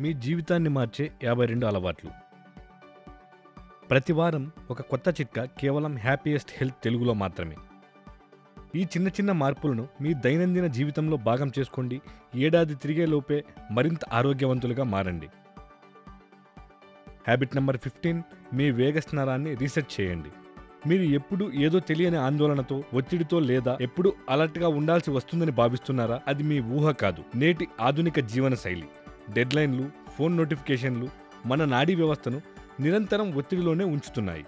మీ జీవితాన్ని మార్చే యాభై రెండు అలవాట్లు. ప్రతి వారం ఒక కొత్త చిట్కా కేవలం హ్యాపీయెస్ట్ హెల్త్ తెలుగులో మాత్రమే. ఈ చిన్న చిన్న మార్పులను మీ దైనందిన జీవితంలో భాగం చేసుకోండి. ఏడాది తిరిగే లోపే మరింత ఆరోగ్యవంతులుగా మారండి. హ్యాబిట్ నెంబర్ ఫిఫ్టీన్ మీ వేగస్నరాన్ని రీసెట్ చేయండి. మీరు ఎప్పుడు ఏదో తెలియని ఆందోళనతో ఒత్తిడితో లేదా ఎప్పుడు అలర్ట్గా ఉండాల్సి వస్తుందని భావిస్తున్నారా? అది మీ ఊహ కాదు. నేటి ఆధునిక జీవన శైలి. డెడ్లైన్లు ఫోన్ నోటిఫికేషన్లు మన నాడీ వ్యవస్థను నిరంతరం ఒత్తిడిలోనే ఉంచుతున్నాయి.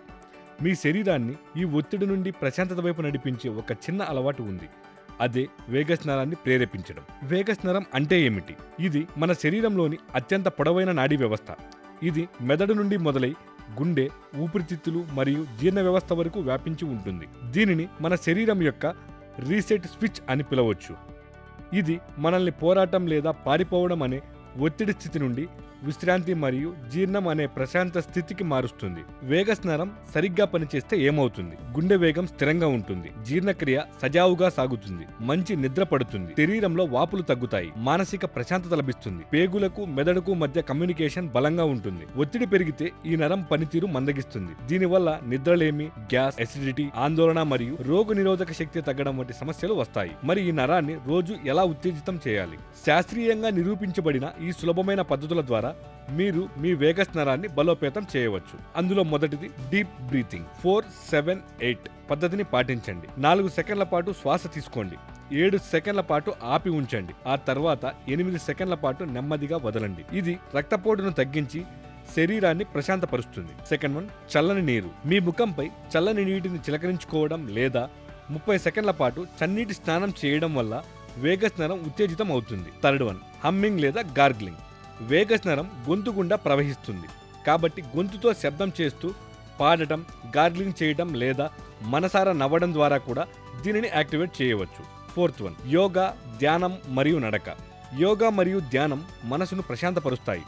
మీ శరీరాన్ని ఈ ఒత్తిడి నుండి ప్రశాంతత వైపు నడిపించే ఒక చిన్న అలవాటు ఉంది. అదే వేగస్ నరాన్ని ప్రేరేపించడం. వేగస్ నరం అంటే ఏమిటి? ఇది మన శరీరంలోని అత్యంత పొడవైన నాడీ వ్యవస్థ. ఇది మెదడు నుండి మొదలై గుండె ఊపిరితిత్తులు మరియు జీర్ణ వ్యవస్థ వరకు వ్యాపించి ఉంటుంది. దీనిని మన శరీరం యొక్క రీసెట్ స్విచ్ అని పిలవచ్చు. ఇది మనల్ని పోరాటం లేదా పారిపోవడం అనే ఒత్తిడి స్థితి నుండి విశ్రాంతి మరియు జీర్ణం అనే ప్రశాంత స్థితికి మారుస్తుంది. వేగస్ నరం సరిగ్గా పనిచేస్తే ఏమవుతుంది? గుండె వేగం స్థిరంగా ఉంటుంది. జీర్ణక్రియ సజావుగా సాగుతుంది. మంచి నిద్ర పడుతుంది. శరీరంలో వాపులు తగ్గుతాయి. మానసిక ప్రశాంతత లభిస్తుంది. పేగులకు మెదడుకు మధ్య కమ్యూనికేషన్ బలంగా ఉంటుంది. ఒత్తిడి పెరిగితే ఈ నరం పనితీరు మందగిస్తుంది. దీనివల్ల నిద్రలేమి గ్యాస్ ఎసిడిటీ ఆందోళన మరియు రోగ నిరోధక శక్తి తగ్గడం వంటి సమస్యలు వస్తాయి. మరి ఈ నరాన్ని రోజు ఎలా ఉత్తేజితం చేయాలి? శాస్త్రీయంగా నిరూపించబడిన ఈ సులభమైన పద్ధతుల ద్వారా మీరు మీ వేగ నరాన్ని బలోపేతం చేయవచ్చు. అందులో మొదటిది deep breathing four seven eight పద్ధతిని పాటించండి. నాలుగు సెకండ్ల పాటు శ్వాస తీసుకోండి. ఏడు సెకండ్ల పాటు ఆపి ఉంచండి. ఆ తర్వాత ఎనిమిది సెకండ్ల పాటు నెమ్మదిగా వదలండి. ఇది రక్తపోటును తగ్గించి శరీరాన్ని ప్రశాంతపరుస్తుంది. సెకండ్ వన్ చల్లని నీరు. మీ ముఖంపై చల్లని నీటిని చిలకరించుకోవడం లేదా ముప్పై సెకండ్ల పాటు చన్నీటి స్నానం చేయడం వల్ల వేగ నరం ఉత్తేజితం అవుతుంది. థర్డ్ వన్ హమ్మింగ్ లేదా గార్గ్లింగ్ వేగస్నరం గొంతు గుండా ప్రవహిస్తుంది. కాబట్టి గొంతుతో శబ్దం చేస్తూ పాడటం గార్గ్లింగ్ చేయడం లేదా మనసారా నవ్వడం ద్వారా కూడా దీనిని యాక్టివేట్ చేయవచ్చు. ఫోర్త్ వన్ యోగా ధ్యానం మరియు నడక. యోగా మరియు ధ్యానం మనసును ప్రశాంతపరుస్తాయి.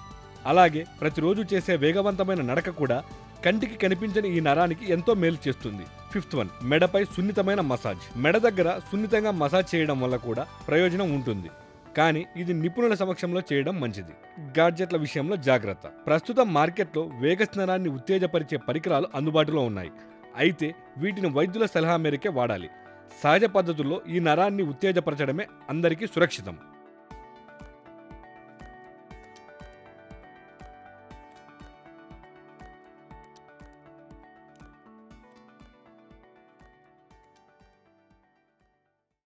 అలాగే ప్రతిరోజు చేసే వేగవంతమైన నడక కూడా కంటికి కనిపించని ఈ నరానికి ఎంతో మేలు చేస్తుంది. ఫిఫ్త్ వన్ మెడపై సున్నితమైన మసాజ్. మెడ దగ్గర సున్నితంగా మసాజ్ చేయడం వల్ల కూడా ప్రయోజనం ఉంటుంది. కానీ ఇది నిపుణుల సమక్షంలో చేయడం మంచిది. గాడ్జెట్ల విషయంలో జాగ్రత్త. ప్రస్తుతం మార్కెట్లో వేగస్నరాన్ని ఉత్తేజపరిచే పరికరాలు అందుబాటులో ఉన్నాయి. అయితే వీటిని వైద్యుల సలహా మేరకే వాడాలి. సహజ పద్ధతుల్లో ఈ నరాన్ని ఉత్తేజపరచడమే అందరికీ సురక్షితం.